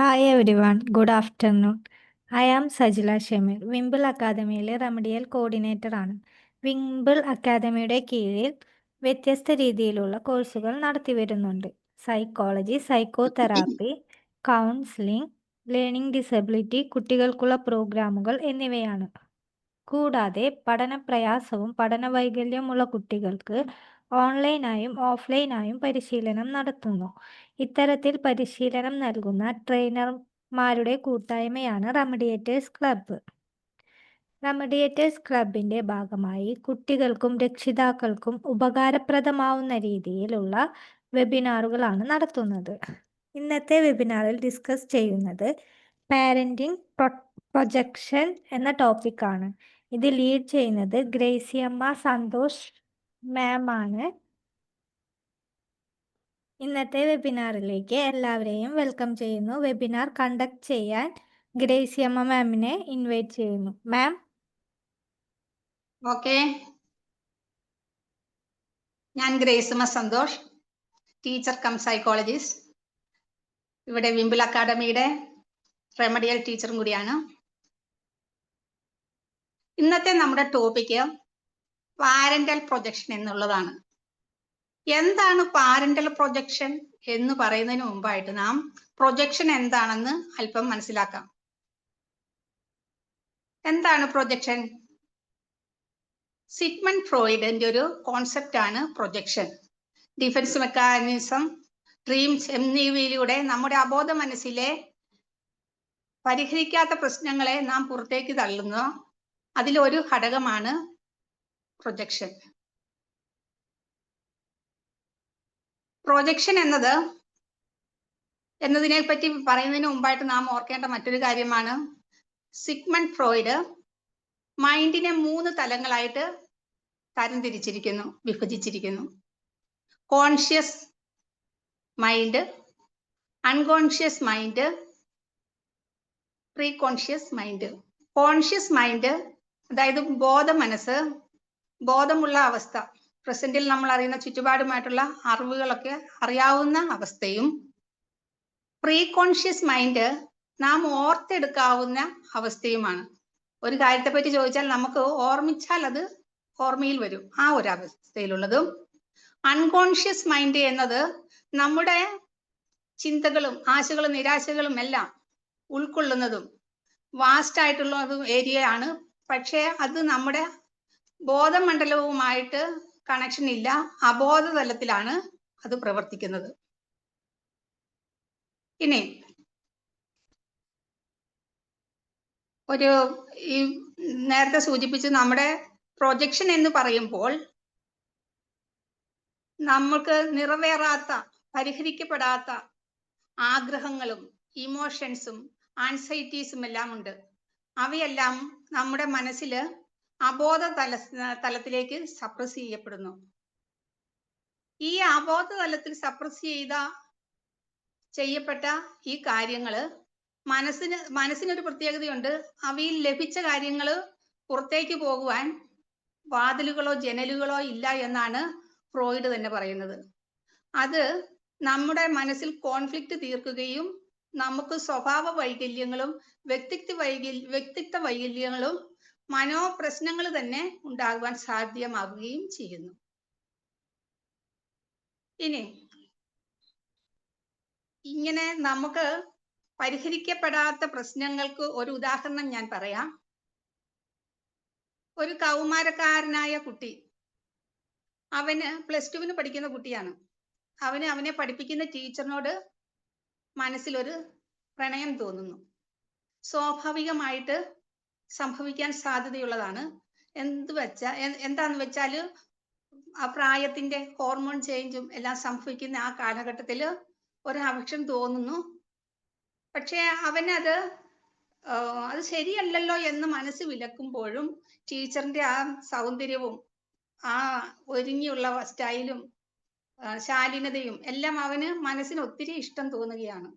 Hi everyone good afternoon I am Sajila Shemeer Wimble അക്കാദമിയിലെ remedial കോർഡിനേറ്ററാണ് Wimble അക്കാദമിയുടെ കീഴിൽ വ്യത്യസ്ത രീതിയിലുള്ള കോഴ്സുകൾ നടത്തി വരുന്നുണ്ട്. Psychology psychotherapy counselling learning disability കുട്ടികൾക്കുള്ള പ്രോഗ്രാമുകൾ എന്നിവയാണ്. കൂടാതെ പഠന പ്രയാസവും പഠന വൈകല്യമുള്ള കുട്ടികൾക്ക് ഓൺലൈനായും ഓഫ്ലൈനായും പരിശീലനം നടത്തുന്നു. ഇത്തരത്തിൽ പരിശീലനം നൽകുന്ന ട്രെയിനർമാരുടെ കൂട്ടായ്മയാണ് റമഡിയേറ്റേഴ്സ് ക്ലബ്ബ്. റമഡിയേറ്റേഴ്സ് ക്ലബിന്റെ ഭാഗമായി കുട്ടികൾക്കും രക്ഷിതാക്കൾക്കും ഉപകാരപ്രദമാവുന്ന രീതിയിലുള്ള വെബിനാറുകളാണ് നടത്തുന്നത്. ഇന്നത്തെ വെബിനാറിൽ ഡിസ്കസ് ചെയ്യുന്നത് പാരന്റിംഗ് പ്രൊജക്ഷൻ എന്ന ടോപ്പിക്കാണ്. ഇത് ലീഡ് ചെയ്യുന്നത് ഗ്രേസിയമ്മ സന്തോഷ് മാം ആണ്. ഇന്നത്തെ വെബിനാറിലേക്ക് എല്ലാവരെയും വെൽക്കം ചെയ്യുന്നു. വെബിനാർ കണ്ടക്ട് ചെയ്യാൻ ഗ്രേസിയമ്മ മാമിനെ ഇൻവൈറ്റ് ചെയ്യുന്നു. മാം ഓക്കെ ഞാൻ Gracima Santhosh teacher cum psychologist ഇവിടെ വിംബിൾ അക്കാഡമിയുടെ റെമഡിയൽ ടീച്ചറും കൂടിയാണ്. ഇന്നത്തെ നമ്മുടെ ടോപ്പിക്ക് പാരന്റൽ പ്രൊജക്ഷൻ എന്നുള്ളതാണ്. എന്താണ് പാരന്റൽ പ്രൊജക്ഷൻ എന്ന് പറയുന്നതിന് മുമ്പായിട്ട് നാം പ്രൊജക്ഷൻ എന്താണെന്ന് അല്പം മനസ്സിലാക്കാം. എന്താണ് പ്രൊജക്ഷൻ സിഗ്മൻ ഫ്രോയിഡിന്റെ ഒരു കോൺസെപ്റ്റ് ആണ് പ്രൊജക്ഷൻ ഡിഫൻസ് മെക്കാനിസം ഡ്രീംസ് എന്നിവയിലൂടെ നമ്മുടെ അബോധ മനസ്സിലെ പരിഹരിക്കാത്ത പ്രശ്നങ്ങളെ നാം പുറത്തേക്ക് തള്ളുന്ന. അതിലൊരു ഘടകമാണ് പ്രൊജക്ഷൻ പ്രൊജക്ഷൻ എന്നത് എന്നതിനെ പറ്റി പറയുന്നതിന് മുമ്പായിട്ട് നാം ഓർക്കേണ്ട മറ്റൊരു കാര്യമാണ്. സിഗ്മൺ ഫ്രോയിഡ് മൈൻഡിനെ മൂന്ന് തലങ്ങളായിട്ട് തരംതിരിച്ചിരിക്കുന്നു വിഭജിച്ചിരിക്കുന്നു. Conscious mind unconscious mind preconscious mind conscious mind അതായത് ബോധ മനസ്സ് ബോധമുള്ള അവസ്ഥ. പ്രസന്റിൽ നമ്മൾ അറിയുന്ന ചുറ്റുപാടുമായിട്ടുള്ള അറിവുകളൊക്കെ അറിയാവുന്ന അവസ്ഥയും പ്രീ കോൺഷ്യസ് മൈൻഡ് നാം ഓർത്തെടുക്കാവുന്ന അവസ്ഥയുമാണ്. ഒരു കാര്യത്തെ പറ്റി ചോദിച്ചാൽ നമുക്ക് ഓർമ്മിച്ചാൽ അത് ഓർമ്മയിൽ വരും. ആ ഒരു അവസ്ഥയിലുള്ളതും അൺകോൺഷ്യസ് മൈൻഡ് എന്നത് നമ്മുടെ ചിന്തകളും ആശകളും നിരാശകളും എല്ലാം ഉൾക്കൊള്ളുന്നതും വാസ്റ്റ് ആയിട്ടുള്ള ഏരിയ ആണ്. പക്ഷേ അത് നമ്മുടെ ബോധമണ്ഡലവുമായിട്ട് കണക്ഷൻ ഇല്ല. അബോധതലത്തിലാണ് അത് പ്രവർത്തിക്കുന്നത്. ഇനി ഒരു ഈ നേരത്തെ സൂചിപ്പിച്ച് നമ്മുടെ പ്രൊജക്ഷൻ എന്ന് പറയുമ്പോൾ നമ്മൾക്ക് നിറവേറാത്ത പരിഹരിക്കപ്പെടാത്ത ആഗ്രഹങ്ങളും ഇമോഷൻസും ആൻസൈറ്റീസും എല്ലാം ഉണ്ട്. അവയെല്ലാം നമ്മുടെ മനസ്സിൽ അബോധ തല തലത്തിലേക്ക് സപ്രസ് ചെയ്യപ്പെടുന്നു. ഈ അബോധ തലത്തിൽ സപ്രസ് ചെയ്ത ചെയ്യപ്പെട്ട ഈ കാര്യങ്ങൾ മനസ്സിന് മനസ്സിനൊരു പ്രത്യേകതയുണ്ട്. അവയിൽ ലഭിച്ച കാര്യങ്ങൾ പുറത്തേക്ക് പോകുവാൻ വാതിലുകളോ ജനലുകളോ ഇല്ല എന്നാണ് ഫ്രോയിഡ് തന്നെ പറയുന്നത്. അത് നമ്മുടെ മനസ്സിൽ കോൺഫ്ലിക്റ്റ് തീർക്കുകയും നമുക്ക് സ്വഭാവ വൈകല്യങ്ങളും വ്യക്തിത്വ വൈകല്യ വ്യക്തിത്വ വൈകല്യങ്ങളും മനോപ്രശ്നങ്ങൾ തന്നെ ഉണ്ടാകുവാൻ സാധ്യമാവുകയും ചെയ്യുന്നു. ഇനി ഇങ്ങനെ നമുക്ക് പരിഹരിക്കപ്പെടാത്ത പ്രശ്നങ്ങൾക്ക് ഒരു ഉദാഹരണം ഞാൻ പറയാം. ഒരു കൗമാരക്കാരനായ കുട്ടി അവന് പ്ലസ് ടുവിന് പഠിക്കുന്ന കുട്ടിയാണ്. അവന് അവനെ പഠിപ്പിക്കുന്ന ടീച്ചറിനോട് മനസ്സിലൊരു പ്രണയം തോന്നുന്നു. സ്വാഭാവികമായിട്ട് സംഭവിക്കാൻ സാധ്യതയുള്ളതാണ്. എന്ത് വെച്ചാൽ എന്താന്ന് വെച്ചാൽ ആ പ്രായത്തിന്റെ ഹോർമോൺ ചേഞ്ചും എല്ലാം സംഭവിക്കുന്ന ആ കാലഘട്ടത്തിൽ ഒരാവശ്യം തോന്നുന്നു. പക്ഷേ അവനത് അത് ശരിയല്ലല്ലോ എന്ന് മനസ്സ് വിലക്കുമ്പോഴും ടീച്ചറിന്റെ ആ സൗന്ദര്യവും ആ ഒരുങ്ങിയുള്ള സ്റ്റൈലും ശാലീനതയും എല്ലാം അവന് മനസ്സിന് ഒത്തിരി ഇഷ്ടം തോന്നുകയാണ്.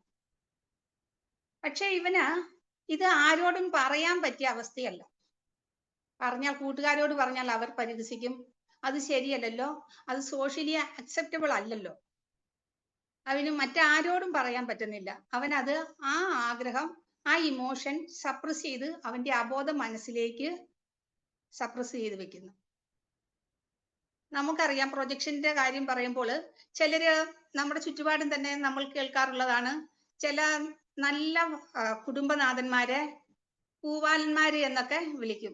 പക്ഷെ ഇവന് ഇത് ആരോടും പറയാൻ പറ്റിയ അവസ്ഥയല്ല. പറഞ്ഞാൽ കൂട്ടുകാരോട് പറഞ്ഞാൽ അവർ പരിഹസിക്കും. അത് ശരിയല്ലല്ലോ. അത് സോഷ്യലി അക്സെപ്റ്റബിൾ അല്ലല്ലോ. അവന് മറ്റാരോടും പറയാൻ പറ്റുന്നില്ല. അവനത് ആ ആഗ്രഹം ആ ഇമോഷൻ സപ്രസ് ചെയ്ത് അവന്റെ അബോധ മനസ്സിലേക്ക് സപ്രസ് ചെയ്ത് വെക്കുന്നു. നമുക്കറിയാം പ്രൊജക്ഷന്റെ കാര്യം പറയുമ്പോൾ ചിലര് നമ്മുടെ ചുറ്റുപാടും തന്നെ നമ്മൾ കേൾക്കാറുള്ളതാണ്. ചില നല്ല കുടുംബനാഥന്മാരെ പൂവാലന്മാര് എന്നൊക്കെ വിളിക്കും.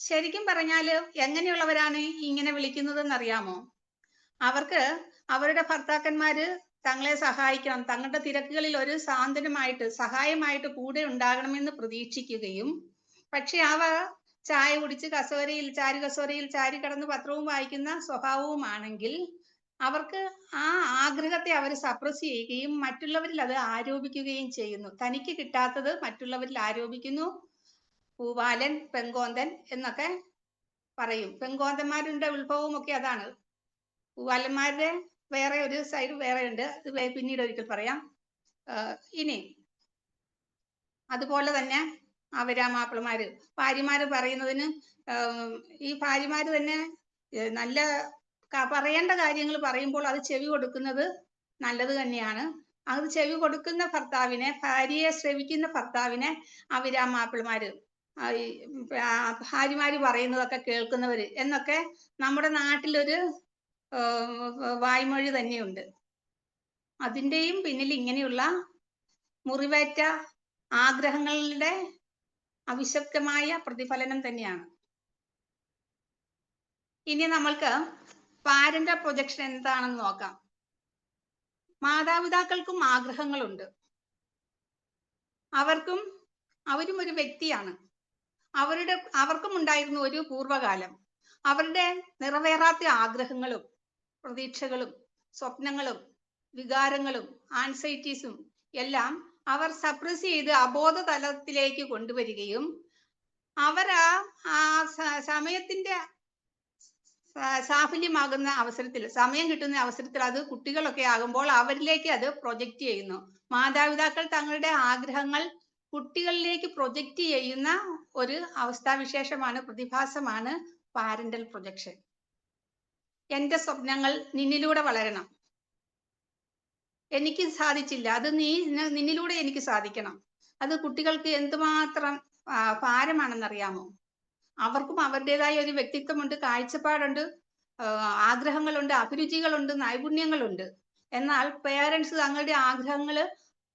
ശരിക്കും പറഞ്ഞാൽ എങ്ങനെയുള്ളവരാണ് ഇങ്ങനെ വിളിക്കുന്നതെന്ന് അറിയാമോ അവർക്ക് അവരുടെ ഭർത്താക്കന്മാര് തങ്ങളെ സഹായിക്കണം തങ്ങളുടെ തിരക്കുകളിൽ ഒരു സാന്ത്വനമായിട്ട് സഹായമായിട്ട് കൂടെ ഉണ്ടാകണമെന്ന് പ്രതീക്ഷിക്കുകയും പക്ഷെ അവ ചായ കുടിച്ച് കസേരയിൽ ചാരി കസേരയിൽ ചാരി കിടന്ന് പത്രവും വായിക്കുന്ന സ്വഭാവവുമാണെങ്കിൽ അവർക്ക് ആ ആഗ്രഹത്തെ അവർ സപ്രസ് ചെയ്യുകയും മറ്റുള്ളവരിൽ അത് ആരോപിക്കുകയും ചെയ്യുന്നു. തനിക്ക് കിട്ടാത്തത് മറ്റുള്ളവരിൽ ആരോപിക്കുന്നു. പൂവാലൻ പെങ്കോന്തൻ എന്നൊക്കെ പറയും. പെങ്കോന്തന്മാരുടെ ഉത്ഭവവും ഒക്കെ അതാണ്. പൂവാലന്മാരുടെ വേറെ ഒരു സൈഡ് വേറെ ഉണ്ട്. അത് പിന്നീട് ഒരിക്കൽ പറയാം. ഇനി അതുപോലെ തന്നെ അവരാമാപ്പിളമാര് ഭാര്യമാര് പറയുന്നതിന് ഈ ഭാര്യമാര് തന്നെ നല്ല പറയേണ്ട കാര്യങ്ങൾ പറയുമ്പോൾ അത് ചെവി കൊടുക്കുന്നത് നല്ലത് തന്നെയാണ്. അത് ചെവി കൊടുക്കുന്ന ഭർത്താവിനെ ഭാര്യയെ ശ്രവിക്കുന്ന ഭർത്താവിനെ അവരാ മാപ്പിളമാര് ഭാര്യമാര് പറയുന്നതൊക്കെ കേൾക്കുന്നവര് എന്നൊക്കെ നമ്മുടെ നാട്ടിലൊരു വായ്മൊഴി തന്നെയുണ്ട്. അതിന്റെയും പിന്നിൽ ഇങ്ങനെയുള്ള മുറിവേറ്റ ആഗ്രഹങ്ങളുടെ അവിശക്തമായ പ്രതിഫലനം തന്നെയാണ്. ഇനി നമ്മൾക്ക് പാരന്റ് പ്രൊജക്ഷൻ എന്താണെന്ന് നോക്കാം. മാതാപിതാക്കൾക്കും ആഗ്രഹങ്ങളുണ്ട്. അവർക്കും അവരും ഒരു വ്യക്തിയാണ്. അവരുടെ അവർക്കും ഉണ്ടായിരുന്ന ഒരു പൂർവകാലം അവരുടെ നിറവേറാത്ത ആഗ്രഹങ്ങളും പ്രതീക്ഷകളും സ്വപ്നങ്ങളും വികാരങ്ങളും ആൻസൈറ്റീസും എല്ലാം അവർ സപ്രസ് ചെയ്ത് അബോധ തലത്തിലേക്ക് കൊണ്ടുവരികയും അവർ ആ സമയത്തിന്റെ സാഫല്യമാകുന്ന അവസരത്തിൽ സമയം കിട്ടുന്ന അവസരത്തിൽ അത് കുട്ടികളൊക്കെ ആകുമ്പോൾ അവരിലേക്ക് അത് പ്രൊജക്റ്റ് ചെയ്യുന്നു. മാതാപിതാക്കൾ തങ്ങളുടെ ആഗ്രഹങ്ങൾ കുട്ടികളിലേക്ക് പ്രൊജക്റ്റ് ചെയ്യുന്ന ഒരു അവസ്ഥാവിശേഷമാണ് പ്രതിഭാസമാണ് പാരന്റൽ പ്രൊജക്ഷൻ. എന്റെ സ്വപ്നങ്ങൾ നിന്നിലൂടെ വളരണം. എനിക്ക് സാധിച്ചില്ല. അത് നീ നിന്നിലൂടെ എനിക്ക് സാധിക്കണം. അത് കുട്ടികൾക്ക് എന്തുമാത്രം ഭാരമാണെന്നറിയാമോ? അവർക്കും അവരുടേതായ ഒരു വ്യക്തിത്വമുണ്ട് കാഴ്ചപ്പാടുണ്ട് ആഗ്രഹങ്ങളുണ്ട് അഭിരുചികളുണ്ട് നൈപുണ്യങ്ങളുണ്ട്. എന്നാൽ പേരൻസ് തങ്ങളുടെ ആഗ്രഹങ്ങൾ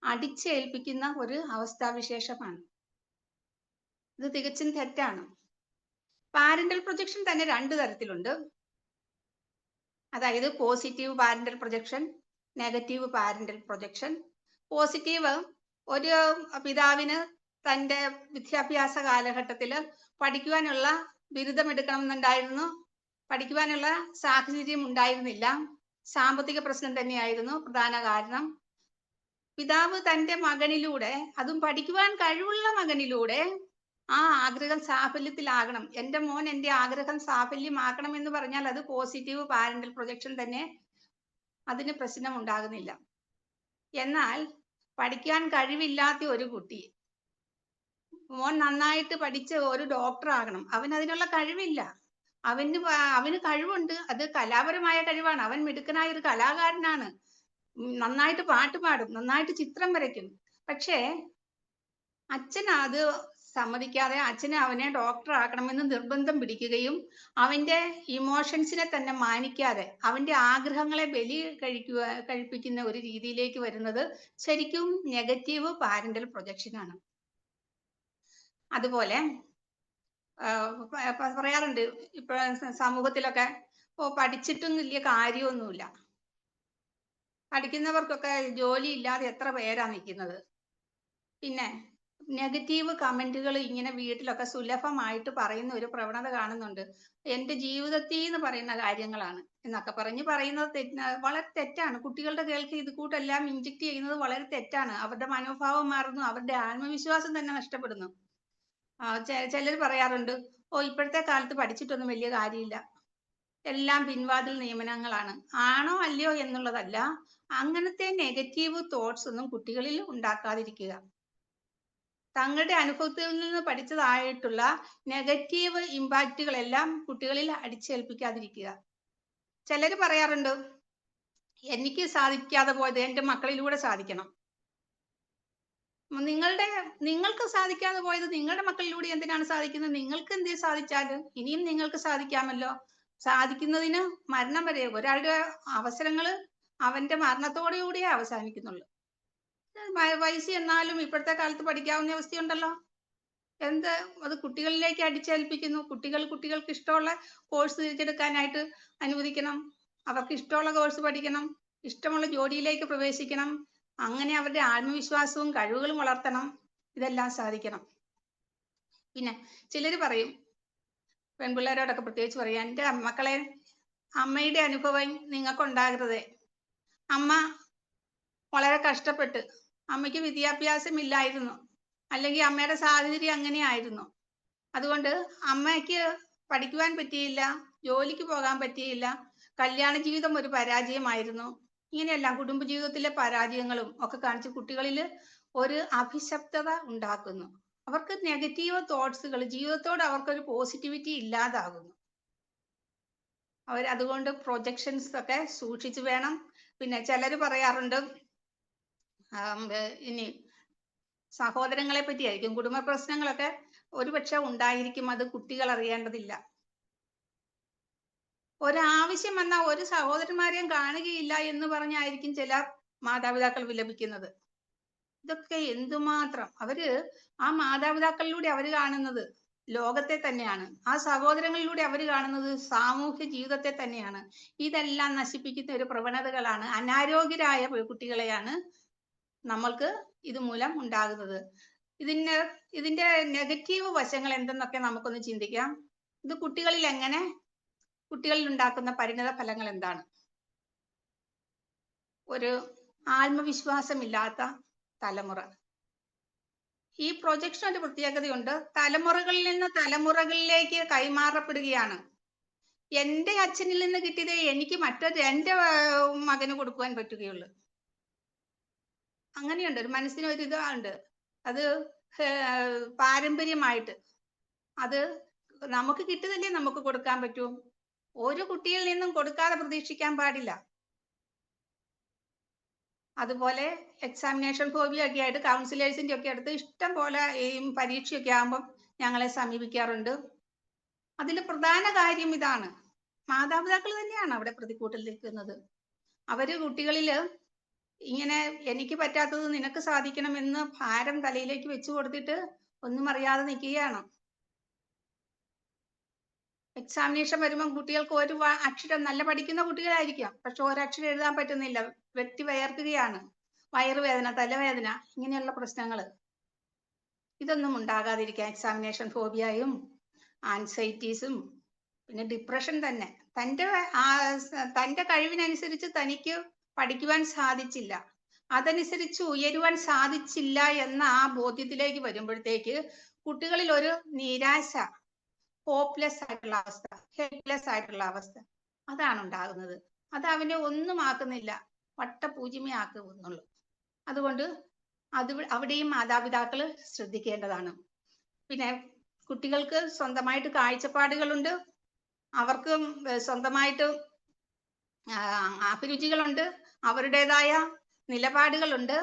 അടിച്ചേൽപ്പിക്കുന്ന ഒരു അവസ്ഥാവിശേഷമാണ്. ഇത് തികച്ചും തെറ്റാണ്. പാരന്റൽ പ്രൊജക്ഷൻ തന്നെ രണ്ട് തരത്തിലുണ്ട്. അതായത് positive parental projection negative parental projection positive ഒരു പിതാവിന് തന്റെ വിദ്യാഭ്യാസ കാലഘട്ടത്തിൽ പഠിക്കുവാനുള്ള ബിരുദം എടുക്കണം എന്നുണ്ടായിരുന്നു പഠിക്കുവാനുള്ള സാഹചര്യം ഉണ്ടായിരുന്നില്ല. സാമ്പത്തിക പ്രശ്നം തന്നെയായിരുന്നു പ്രധാന കാരണം. പിതാവ് തന്റെ മകനിലൂടെ അതും പഠിക്കുവാൻ കഴിവുള്ള മകനിലൂടെ ആ ആഗ്രഹം സാഫല്യത്തിലാകണം. എന്റെ മോൻ എന്റെ ആഗ്രഹം സാഫല്യമാക്കണം എന്ന് പറഞ്ഞാൽ അത് പോസിറ്റീവ് പാരന്റൽ പ്രൊജക്ഷൻ തന്നെ അതിന് പ്രശ്നം ഉണ്ടാകുന്നില്ല എന്നാൽ പഠിക്കാൻ കഴിവില്ലാത്ത ഒരു കുട്ടി മോൻ നന്നായിട്ട് പഠിച്ച് ഒരു ഡോക്ടർ ആകണം. അവൻ അതിനുള്ള കഴിവില്ല. അവന് അവന് കഴിവുണ്ട്. അത് കലാപരമായ കഴിവാണ്. അവൻ മിടുക്കനായ ഒരു കലാകാരനാണ്. നന്നായിട്ട് പാട്ട് പാടും. നന്നായിട്ട് ചിത്രം വരയ്ക്കും. പക്ഷേ അച്ഛൻ അത് സമ്മതിക്കാതെ അച്ഛനെ അവനെ ഡോക്ടർ ആക്കണമെന്ന് നിർബന്ധം പിടിക്കുകയും അവന്റെ ഇമോഷൻസിനെ തന്നെ മാനിക്കാതെ അവന്റെ ആഗ്രഹങ്ങളെ ബലി കഴിക്കുക കഴിപ്പിക്കുന്ന ഒരു രീതിയിലേക്ക് വരുന്നത് ശരിക്കും നെഗറ്റീവ് പാരന്റൽ പ്രൊജക്ഷൻ ആണ്. അതുപോലെ പറയാറുണ്ട് ഇപ്പൊ സമൂഹത്തിലൊക്കെ ഓ പഠിച്ചിട്ടും വലിയ കാര്യമൊന്നുമില്ല. പഠിക്കുന്നവർക്കൊക്കെ ജോലി ഇല്ലാതെ എത്ര പേരാ നിൽക്കുന്നത്? പിന്നെ നെഗറ്റീവ് കമന്റുകൾ ഇങ്ങനെ വീട്ടിലൊക്കെ സുലഭമായിട്ട് പറയുന്ന ഒരു പ്രവണത കാണുന്നുണ്ട്. എന്റെ ജീവിതത്തിൽ എന്ന് പറയുന്ന കാര്യങ്ങളാണ് എന്നൊക്കെ പറഞ്ഞ് പറയുന്നത് വളരെ തെറ്റാണ്. കുട്ടികളുടെ കേൾക്ക് ഇത് കൂട്ടെല്ലാം ഇഞ്ചക്ട് ചെയ്യുന്നത് വളരെ തെറ്റാണ്. അവരുടെ മനോഭാവം മാറുന്നു അവരുടെ ആത്മവിശ്വാസം തന്നെ നഷ്ടപ്പെടുന്നു. ചിലർ പറയാറുണ്ട് ഓ ഇപ്പോഴത്തെ കാലത്ത് പഠിച്ചിട്ടൊന്നും വലിയ കാര്യമില്ല. എല്ലാം പിൻവാതിൽ നിയമനങ്ങളാണ്. ആണോ അല്ലയോ എന്നുള്ളതല്ല അങ്ങനത്തെ നെഗറ്റീവ് തോട്ട്സ് ഒന്നും കുട്ടികളിൽ ഉണ്ടാക്കാതിരിക്കുക. തങ്ങളുടെ അനുഭവത്തിൽ നിന്ന് പഠിച്ചതായിട്ടുള്ള നെഗറ്റീവ് ഇമ്പാക്റ്റുകളെല്ലാം കുട്ടികളിൽ അടിച്ചേൽപ്പിക്കാതിരിക്കുക. ചിലർ പറയാറുണ്ട് എനിക്ക് സാധിക്കാതെ പോയത് എന്റെ മക്കളിലൂടെ സാധിക്കണം. നിങ്ങളുടെ നിങ്ങൾക്ക് സാധിക്കാതെ പോയത് നിങ്ങളുടെ മക്കളിലൂടെ എന്തിനാണ് സാധിക്കുന്നത്? നിങ്ങൾക്ക് എന്തേ സാധിച്ചാലും ഇനിയും നിങ്ങൾക്ക് സാധിക്കാമല്ലോ. സാധിക്കുന്നതിന് മരണം വരെ ഒരാളുടെ അവസരങ്ങൾ അവന്റെ മരണത്തോടുകൂടിയേ അവസാനിക്കുന്നുള്ളൂ. വയസ്സ് എന്നാലും ഇപ്പോഴത്തെ കാലത്ത് പഠിക്കാവുന്ന അവസ്ഥയുണ്ടല്ലോ. എന്ത് അത് കുട്ടികളിലേക്ക് അടിച്ചേൽപ്പിക്കുന്നു. കുട്ടികൾ കുട്ടികൾക്ക് ഇഷ്ടമുള്ള കോഴ്സ് തിരിച്ചെടുക്കാനായിട്ട് അനുവദിക്കണം. അവർക്ക് ഇഷ്ടമുള്ള കോഴ്സ് പഠിക്കണം. ഇഷ്ടമുള്ള ജോലിയിലേക്ക് പ്രവേശിക്കണം. അങ്ങനെ അവരുടെ ആത്മവിശ്വാസവും കഴിവുകളും വളർത്തണം. ഇതെല്ലാം സാധിക്കണം. പിന്നെ ചിലർ പറയും പെൺപിള്ളേരോടൊക്കെ പ്രത്യേകിച്ച് പറയാം എന്റെ മക്കളെ അമ്മയുടെ അനുഭവം നിങ്ങൾക്കുണ്ടാകരുത്. അമ്മ വളരെ കഷ്ടപ്പെട്ട് അമ്മയ്ക്ക് വിദ്യാഭ്യാസം ഇല്ലായിരുന്നു അല്ലെങ്കിൽ അമ്മയുടെ സാഹചര്യം അങ്ങനെയായിരുന്നു. അതുകൊണ്ട് അമ്മയ്ക്ക് പഠിക്കുവാൻ പറ്റിയില്ല ജോലിക്ക് പോകാൻ പറ്റിയില്ല കല്യാണ ജീവിതം ഒരു പരാജയമായിരുന്നു. ഇങ്ങനെയെല്ലാം കുടുംബജീവിതത്തിലെ പരാജയങ്ങളും ഒക്കെ കാണിച്ച് കുട്ടികളിൽ ഒരു അഭിശബ്ദത ഉണ്ടാക്കുന്നു. അവർക്ക് നെഗറ്റീവ് തോട്ട്സുകൾ ജീവിതത്തോട് അവർക്കൊരു പോസിറ്റിവിറ്റി ഇല്ലാതാകുന്നു. അവർ അതുകൊണ്ട് പ്രൊജക്ഷൻസ് ഒക്കെ സൂക്ഷിച്ചു വേണം. പിന്നെ ചിലർ പറയാറുണ്ട് ഇനി സഹോദരങ്ങളെ പറ്റിയായിരിക്കും കുടുംബ പ്രശ്നങ്ങളൊക്കെ ഒരുപക്ഷെ ഉണ്ടായിരിക്കും അത് കുട്ടികൾ അറിയേണ്ടതില്ല. ഒരാവശ്യം വന്നാൽ ഒരു സഹോദരന്മാരെയും കാണുകയില്ല എന്ന് പറഞ്ഞായിരിക്കും ചില മാതാപിതാക്കൾ വിലപിക്കുന്നത്. ഇതൊക്കെ എന്തുമാത്രം? അവർ ആ മാതാപിതാക്കളിലൂടെ അവർ കാണുന്നത് ലോകത്തെ തന്നെയാണ്. ആ സഹോദരങ്ങളിലൂടെ അവർ കാണുന്നത് സാമൂഹ്യ ജീവിതത്തെ തന്നെയാണ്. ഇതെല്ലാം നശിപ്പിക്കുന്ന ഒരു പ്രവണതകളാണ്. അനാരോഗ്യരായ കുട്ടികളെയാണ് നമ്മൾക്ക് ഇതുമൂലം ഉണ്ടാകുന്നത്. ഇതിന് ഇതിന്റെ നെഗറ്റീവ് വശങ്ങൾ എന്തെന്നൊക്കെ നമുക്കൊന്ന് ചിന്തിക്കാം. ഇത് കുട്ടികളിൽ എങ്ങനെ കുട്ടികളിൽ ഉണ്ടാക്കുന്ന പരിണിത ഫലങ്ങൾ എന്താണ് ഒരു ആത്മവിശ്വാസമില്ലാത്ത തലമുറ. ഈ പ്രൊജക്ഷൻ ഒരു പ്രത്യേകതയുണ്ട്. തലമുറകളിൽ നിന്ന് തലമുറകളിലേക്ക് കൈമാറപ്പെടുകയാണ്. എന്റെ അച്ഛനിൽ നിന്ന് കിട്ടിയതേ എനിക്ക് മറ്റൊരു ഏർ, മകന് കൊടുക്കുവാൻ പറ്റുകയുള്ളൂ. അങ്ങനെയുണ്ട്. ഒരു മനസ്സിന് ഒരു ഇതുണ്ട് അത് പാരമ്പര്യമായിട്ട്. അത് നമുക്ക് കിട്ടുന്നില്ലേ നമുക്ക് കൊടുക്കാൻ പറ്റൂ? ഒരു കുട്ടിയിൽ നിന്നും കൊടുക്കാതെ പ്രതീക്ഷിക്കാൻ പാടില്ല. അതുപോലെ എക്സാമിനേഷൻ ഫോബിയ ഒക്കെ ആയിട്ട് കൗൺസിലേഴ്സിന്റെ ഒക്കെ അടുത്ത് ഇഷ്ടം പോലെ ഈ പരീക്ഷയൊക്കെ ആകുമ്പോൾ ഞങ്ങളെ സമീപിക്കാറുണ്ട്. അതിൽ പ്രധാന കാര്യം ഇതാണ്. മാതാപിതാക്കൾ തന്നെയാണ് അവിടെ പ്രതിക്കൂട്ടിൽ നിൽക്കുന്നത്. അവർ കുട്ടികളിൽ ഇങ്ങനെ എനിക്ക് പറ്റാത്തത് നിനക്ക് സാധിക്കണം എന്ന് ഭാരം തലയിലേക്ക് വെച്ചു കൊടുത്തിട്ട് ഒന്നും അറിയാതെ നിൽക്കുകയാണ്. എക്സാമിനേഷൻ വരുമ്പോൾ കുട്ടികൾക്ക് ഒരു അക്ഷരം നല്ല പഠിക്കുന്ന കുട്ടികളായിരിക്കാം. പക്ഷെ ഒരക്ഷരം എഴുതാൻ പറ്റുന്നില്ല. വെട്ടി വയർക്കുകയാണ്. വയറുവേദന തലവേദന ഇങ്ങനെയുള്ള പ്രശ്നങ്ങൾ ഇതൊന്നും ഉണ്ടാകാതിരിക്കാൻ എക്സാമിനേഷൻ ഫോബിയയും ആൻസൈറ്റീസും പിന്നെ ഡിപ്രഷൻ തന്നെ. തന്റെ തന്റെ കഴിവിനനുസരിച്ച് തനിക്ക് പഠിക്കുവാൻ സാധിച്ചില്ല. അതനുസരിച്ച് ഉയരുവാൻ സാധിച്ചില്ല എന്ന ആ ബോധ്യത്തിലേക്ക് വരുമ്പോഴത്തേക്ക് കുട്ടികളിൽ ഒരു നിരാശ ഹോപ്പ്ലെസ് ആയിട്ടുള്ള അവസ്ഥ ഹെൽപ്ലെസ് ആയിട്ടുള്ള അവസ്ഥ. അതാണ് ഉണ്ടാകുന്നത്. അത് അവനെ ഒന്നും ആക്കുന്നില്ല. വട്ടപൂജ്യമയാക്കുന്നുള്ളൂ അതുകൊണ്ട് അത് അവിടെയും മാതാപിതാക്കൾ ശ്രദ്ധിക്കേണ്ടതാണ്. പിന്നെ കുട്ടികൾക്ക് സ്വന്തമായിട്ട് കാഴ്ചപ്പാടുകളുണ്ട്. അവർക്ക് സ്വന്തമായിട്ട് അഭിരുചികളുണ്ട്. അവരുടേതായ നിലപാടുകളുണ്ട്.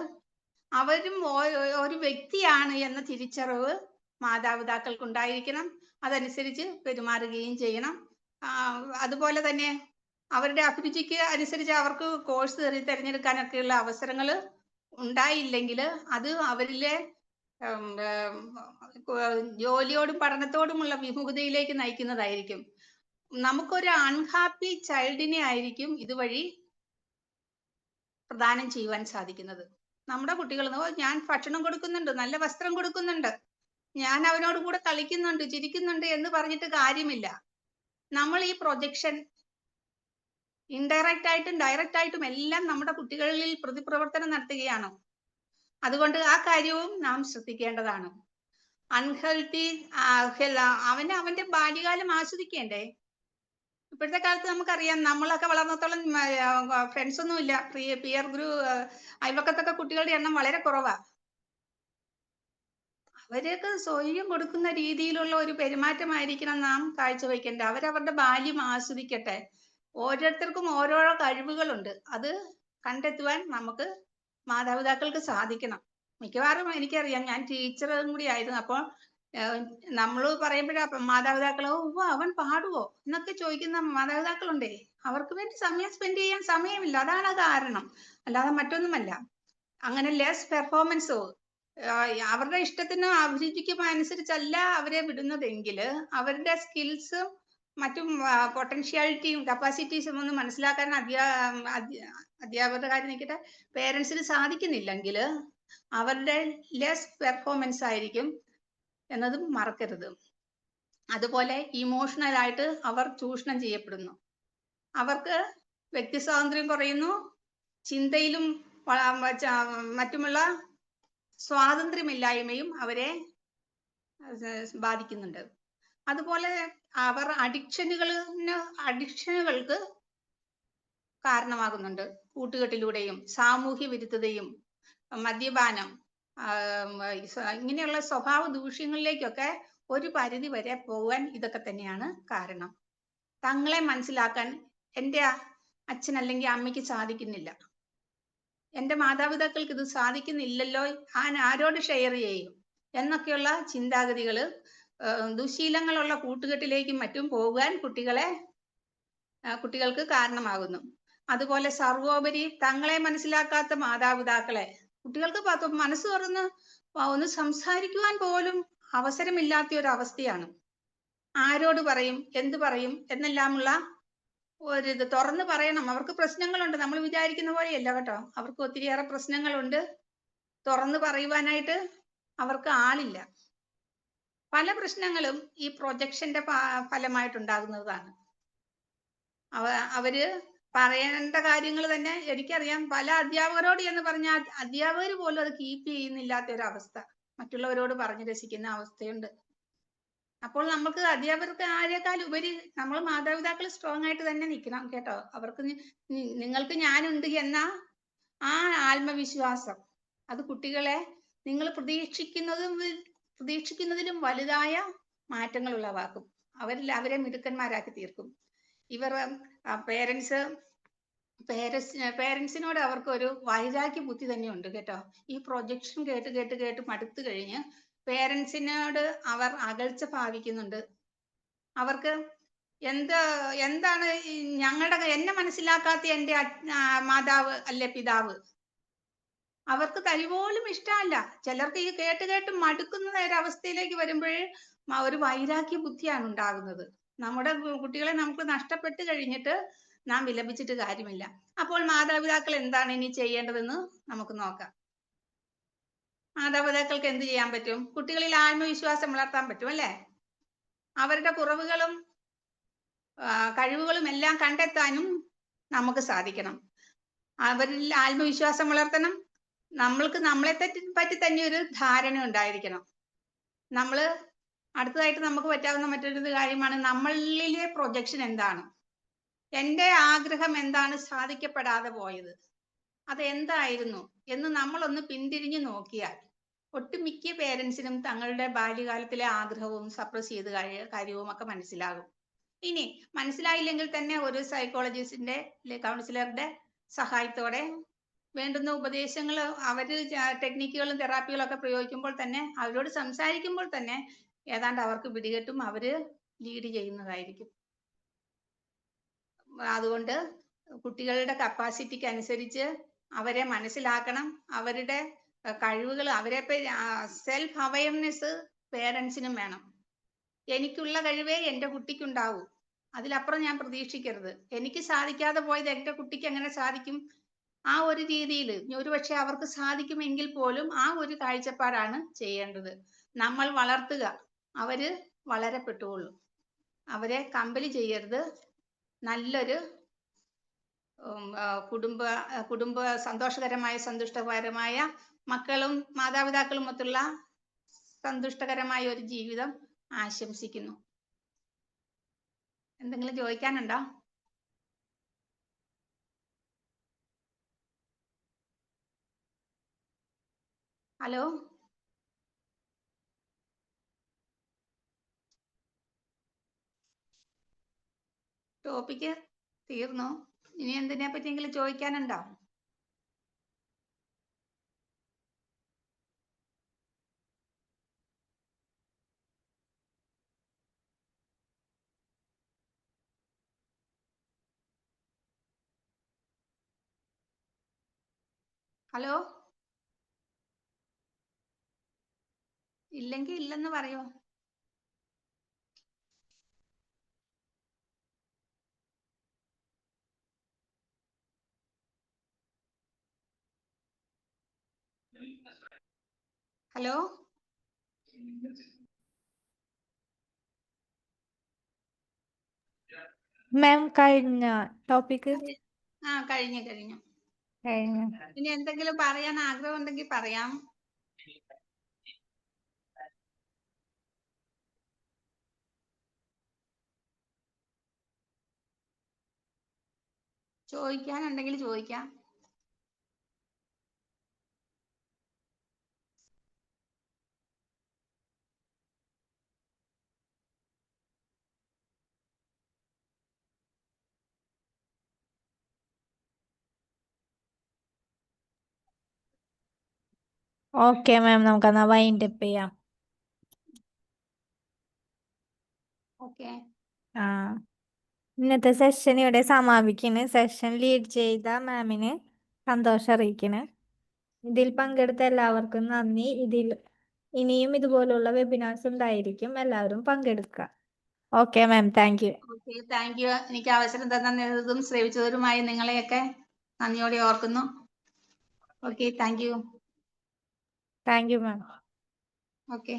അവരും ഒരു വ്യക്തിയാണ് എന്ന തിരിച്ചറിവ് മാതാപിതാക്കൾക്ക് ഉണ്ടായിരിക്കണം അതനുസരിച്ച് പെരുമാറുകയും ചെയ്യണം. അതുപോലെ തന്നെ അവരുടെ അഭിരുചിക്ക് അനുസരിച്ച് അവർക്ക് കോഴ്സ് തിരഞ്ഞെടുക്കാനൊക്കെയുള്ള അവസരങ്ങൾ ഉണ്ടായില്ലെങ്കിൽ അത് അവരിലെ ജോലിയോടും പഠനത്തോടുമുള്ള വിമുഖതയിലേക്ക് നയിക്കുന്നതായിരിക്കും. നമുക്കൊരു അൺഹാപ്പി ചൈൽഡിനെ ആയിരിക്കും ഇതുവഴി പ്രദാനം ചെയ്യുവാൻ സാധിക്കുന്നത്. നമ്മുടെ കുട്ടികൾ ഞാൻ ഭക്ഷണം കൊടുക്കുന്നുണ്ട് നല്ല വസ്ത്രം കൊടുക്കുന്നുണ്ട്. ഞാൻ അവനോട് കൂടെ കളിക്കുന്നുണ്ട് ചിരിക്കുന്നുണ്ട് എന്ന് പറഞ്ഞിട്ട് കാര്യമില്ല. നമ്മൾ ഈ പ്രൊജക്ഷൻ ഇൻഡയറക്റ്റ് ആയിട്ടും ഡയറക്റ്റ് ആയിട്ടും എല്ലാം നമ്മുടെ കുട്ടികളിൽ പ്രതിപ്രവർത്തനം നടത്തുകയാണ്. അതുകൊണ്ട് ആ കാര്യവും നാം ശ്രദ്ധിക്കേണ്ടതാണ്. അൺഹെൽത്തി അവന് അവന്റെ ബാല്യകാലം ആസ്വദിക്കേണ്ടേ. ഇപ്പോഴത്തെ കാലത്ത് നമുക്കറിയാം നമ്മളൊക്കെ വളർന്നത്തോളം ഫ്രണ്ട്സ് ഒന്നും ഇല്ല പിയർ ഗ്രൂപ്പ് അയൽവക്കത്തൊക്കെ കുട്ടികളുടെ എണ്ണം വളരെ കുറവാ. അവരെയൊക്കെ സ്വയം കൊടുക്കുന്ന രീതിയിലുള്ള ഒരു പെരുമാറ്റമായിരിക്കണം നാം കാഴ്ചവെക്കേണ്ടത് അവരവരുടെ ബാല്യം ആസ്വദിക്കട്ടെ. ഓരോരുത്തർക്കും ഓരോരോ കഴിവുകളുണ്ട്. അത് കണ്ടെത്തുവാൻ നമുക്ക് മാതാപിതാക്കൾക്ക് സാധിക്കണം. മിക്കവാറും എനിക്കറിയാം ഞാൻ ടീച്ചറും കൂടി ആയിരുന്നു. അപ്പോൾ നമ്മൾ പറയുമ്പോഴാ മാതാപിതാക്കളോ ഓ അവൻ പാടുവോ? എന്നൊക്കെ ചോദിക്കുന്ന മാതാപിതാക്കളുണ്ടേ. അവർക്ക് വേണ്ടി സമയം സ്പെൻഡ് ചെയ്യാൻ സമയമില്ല. അതാണ് കാരണം. അല്ലാതെ മറ്റൊന്നുമല്ല. അങ്ങനെ ലെസ് പെർഫോമൻസോ അവരുടെ ഇഷ്ടത്തിനും അഭിരുചിക്കും അനുസരിച്ചല്ല അവരെ വിടുന്നതെങ്കിൽ അവരുടെ സ്കിൽസും മറ്റും പൊട്ടൻഷ്യാലിറ്റിയും കപ്പാസിറ്റീസും ഒന്നും മനസ്സിലാക്കാൻ അധ്യാ അധ്യ- അധ്യാപകരുടെ കാര്യം നിൽക്കട്ടെ പേരൻസിന് സാധിക്കുന്നില്ലെങ്കിൽ അവരുടെ ലെസ് പെർഫോമൻസ് ആയിരിക്കും എന്നതും മറക്കരുത്. അതുപോലെ ഇമോഷണൽ ആയിട്ട് അവർ ചൂഷണം ചെയ്യപ്പെടുന്നു. അവർക്ക് വ്യക്തി സ്വാതന്ത്ര്യം കുറയുന്നു ചിന്തയിലും മറ്റുമുള്ള സ്വാതന്ത്ര്യമില്ലായ്മയും അവരെ ബാധിക്കുന്നുണ്ട്. അതുപോലെ അവർ അഡിക്ഷനുകളിന് അഡിക്ഷനുകൾക്ക് കാരണമാകുന്നുണ്ട്. കൂട്ടുകെട്ടിലൂടെയും സാമൂഹ്യ വിരുദ്ധതയും മദ്യപാനം ഇങ്ങനെയുള്ള സ്വഭാവ ദൂഷ്യങ്ങളിലേക്കൊക്കെ ഒരു പരിധി വരെ പോകാൻ ഇതൊക്കെ തന്നെയാണ് കാരണം. തങ്ങളെ മനസ്സിലാക്കാൻ എന്റെ അച്ഛൻ അല്ലെങ്കിൽ അമ്മയ്ക്ക് സാധിക്കുന്നില്ല. എന്റെ മാതാപിതാക്കൾക്ക് ഇത് സാധിക്കുന്നില്ലല്ലോ ഞാൻ ആരോട് ഷെയർ ചെയ്യും? എന്നൊക്കെയുള്ള ചിന്താഗതികൾ ദുശീലങ്ങളുള്ള കൂട്ടുകെട്ടിലേക്കും മറ്റും പോകാൻ കുട്ടികളെ കുട്ടികൾക്ക് കാരണമാകുന്നു. അതുപോലെ സർവോപരി തങ്ങളെ മനസ്സിലാക്കാത്ത മാതാപിതാക്കളെ കുട്ടികൾക്ക് മനസ്സ് തുറന്ന് ഒന്ന് സംസാരിക്കുവാൻ പോലും അവസരമില്ലാത്ത ഒരു അവസ്ഥയാണ് ആരോട് പറയും എന്ത് പറയും എന്നെല്ലാമുള്ള ഒരിത് തുറന്ന് പറയണം. അവർക്ക് പ്രശ്നങ്ങളുണ്ട്. നമ്മൾ വിചാരിക്കുന്ന പോലെയല്ല കേട്ടോ. അവർക്ക് ഒത്തിരിയേറെ പ്രശ്നങ്ങളുണ്ട്. തുറന്ന് പറയുവാനായിട്ട് അവർക്ക് ആളില്ല. പല പ്രശ്നങ്ങളും ഈ പ്രൊജക്ഷന്റെ ഫലമായിട്ടുണ്ടാകുന്നതാണ്. അവ അവർ പറയേണ്ട കാര്യങ്ങൾ തന്നെ എനിക്കറിയാം. പല അധ്യാപകരോട് എന്ന് പറഞ്ഞാൽ അധ്യാപകർ പോലും അത് കീപ്പ് ചെയ്യുന്നില്ലാത്ത ഒരു അവസ്ഥ മറ്റുള്ളവരോട് പറഞ്ഞു രസിക്കുന്ന അവസ്ഥയുണ്ട്. അപ്പോൾ നമുക്ക് അധ്യാപകർക്ക് ആരെക്കാൾ ഉപരി നമ്മൾ മാതാപിതാക്കൾ സ്ട്രോങ് ആയിട്ട് തന്നെ നിൽക്കണം കേട്ടോ. അവർക്ക് നിങ്ങൾക്ക് ഞാനുണ്ട് എന്ന ആ ആത്മവിശ്വാസം അത് കുട്ടികളെ നിങ്ങൾ പ്രതീക്ഷിക്കുന്നതും പ്രതീക്ഷിക്കുന്നതിലും വലുതായ മാറ്റങ്ങൾ ഉളവാക്കും അവരിൽ അവരെ മിടുക്കന്മാരാക്കി തീർക്കും. ഇവർ പേരൻസ് പേരൻസ് പേരൻസിനോട് അവർക്ക് ഒരു വൈരാഗ്യ ബുദ്ധി തന്നെ ഉണ്ട് കേട്ടോ. ഈ പ്രൊജക്ഷൻ കേട്ട് കേട്ട് കേട്ട് മടുത്തു കഴിഞ്ഞ് പേരൻസിനോട് അവർ അകൽച്ച ഭാവിക്കുന്നുണ്ട് അവർക്ക് എന്ത് എന്താണ് ഞങ്ങളുടെ എന്നെ മനസ്സിലാക്കാത്ത എന്റെ മാതാവ് അല്ലെ പിതാവ്? അവർക്ക് തരി പോലും ഇഷ്ടമല്ല. ചിലർക്ക് ഈ കേട്ട് കേട്ട് മടുക്കുന്ന ഒരവസ്ഥയിലേക്ക് വരുമ്പോഴേ വരുമ്പോൾ ഒരു വൈരാഗ്യ ബുദ്ധിയാണ് ഉണ്ടാകുന്നത്. നമ്മുടെ കുട്ടികളെ നമുക്ക് നഷ്ടപ്പെട്ട് കഴിഞ്ഞിട്ട് നാം വിലപിച്ചിട്ട് കാര്യമില്ല. അപ്പോൾ മാതാപിതാക്കൾ എന്താണ് ഇനി ചെയ്യേണ്ടതെന്ന് നമുക്ക് നോക്കാം. മാതാപിതാക്കൾക്ക് എന്ത് ചെയ്യാൻ പറ്റും? കുട്ടികളിൽ ആത്മവിശ്വാസം വളർത്താൻ പറ്റും അല്ലേ? അവരുടെ കുറവുകളും കഴിവുകളും എല്ലാം കണ്ടെത്താനും നമുക്ക് സാധിക്കണം. അവരിൽ ആത്മവിശ്വാസം വളർത്തണം. നമ്മൾക്ക് നമ്മളെ പറ്റി തന്നെ ഒരു ധാരണ ഉണ്ടായിരിക്കണം. നമ്മൾ അടുത്തതായിട്ട് നമുക്ക് പറ്റാവുന്ന മറ്റൊരു കാര്യമാണ് നമ്മളിലെ പ്രൊജക്ഷൻ എന്താണ്? എന്റെ ആഗ്രഹം എന്താണ്? സാധിക്കപ്പെടാതെ പോയത്. അത് എന്തായിരുന്നു എന്ന് നമ്മളൊന്ന് പിന്തിരിഞ്ഞു നോക്കിയാൽ ഒട്ടുമിക്ക പേരൻസിനും തങ്ങളുടെ ബാല്യകാലത്തിലെ ആഗ്രഹവും സപ്രസ് ചെയ്ത് കാര്യവും ഒക്കെ മനസ്സിലാകും. ഇനി മനസ്സിലായില്ലെങ്കിൽ തന്നെ ഒരു സൈക്കോളജിസ്റ്റിന്റെ കൗൺസിലറുടെ സഹായത്തോടെ വേണ്ടുന്ന ഉപദേശങ്ങൾ അവർ ടെക്നിക്കുകളും തെറാപ്പികളും ഒക്കെ പ്രയോഗിക്കുമ്പോൾ തന്നെ അവരോട് സംസാരിക്കുമ്പോൾ തന്നെ ഏതാണ്ട് അവർക്ക് പിടികെട്ടും അവർ ലീഡ് ചെയ്യുന്നതായിരിക്കും. അതുകൊണ്ട് കുട്ടികളുടെ കപ്പാസിറ്റിക്ക് അനുസരിച്ച് അവരെ മനസ്സിലാക്കണം. അവരുടെ കഴിവുകൾ അവരെ സെൽഫ് അവയർനെസ് പേരൻസിനും വേണം. എനിക്കുള്ള കഴിവേ എന്റെ കുട്ടിക്കുണ്ടാവൂ. അതിലപ്പുറം ഞാൻ പ്രതീക്ഷിക്കരുത്. എനിക്ക് സാധിക്കാതെ പോയത് എന്റെ കുട്ടിക്ക് എങ്ങനെ സാധിക്കും? ആ ഒരു രീതിയിൽ ഒരുപക്ഷെ അവർക്ക് സാധിക്കുമെങ്കിൽ പോലും ആ ഒരു കാഴ്ചപ്പാടാണ് ചെയ്യേണ്ടത്. നമ്മൾ വളർത്തുക. അവർ വളരപ്പെട്ടുകൊള്ളും അവരെ കമ്പലി ചെയ്യരുത്. നല്ലൊരു കുടുംബ കുടുംബ സന്തോഷകരമായ സന്തുഷ്ടകരമായ മക്കളും മാതാപിതാക്കളും ഒത്തുള്ള സന്തുഷ്ടകരമായ ഒരു ജീവിതം ആശംസിക്കുന്നു. എന്തെങ്കിലും ചോദിക്കാനുണ്ടോ? ഹലോ? ടോപ്പിക്ക് തീർന്നു? ഇനി എന്തിനെ പറ്റിയെങ്കിലും ചോദിക്കാനുണ്ടോ? ഹലോ? ഇല്ലെങ്കിൽ ഇല്ലെന്ന് പറയോ? ഹലോ? മാം കഴിഞ്ഞ ടോപ്പിക് ആ കഴിഞ്ഞു കഴിഞ്ഞു കഴിഞ്ഞു. ഇനി എന്തെങ്കിലും പറയാൻ ആഗ്രഹം ഉണ്ടെങ്കിൽ പറയാം. ചോദിക്കാനുണ്ടെങ്കിൽ ചോദിക്കാം. ഓക്കെ മാം നമുക്ക് എന്നാ വൈൻഡ് അപ്പ് ചെയ്യാം. ഓക്കെ. ആ. ഇന്നത്തെ സെഷൻ ഇവിടെ സമാപിക്കണ് സെഷൻ ലീഡ് ചെയ്ത മാമിന് സന്തോഷം അറിയിക്കണ് ഇതിൽ പങ്കെടുത്ത എല്ലാവർക്കും നന്ദി. ഇതിൽ ഇനിയും ഇതുപോലുള്ള വെബിനാർസ് ഉണ്ടായിരിക്കും. എല്ലാവരും പങ്കെടുക്കുക. Okay ma'am thank you okay thank you എനിക്ക് അവസരം തന്നതും ശ്രമിച്ചവരുമായി നിങ്ങളെയൊക്കെ നന്ദിയോടെ ഓർക്കുന്നു. Okay thank you thank you ma'am okay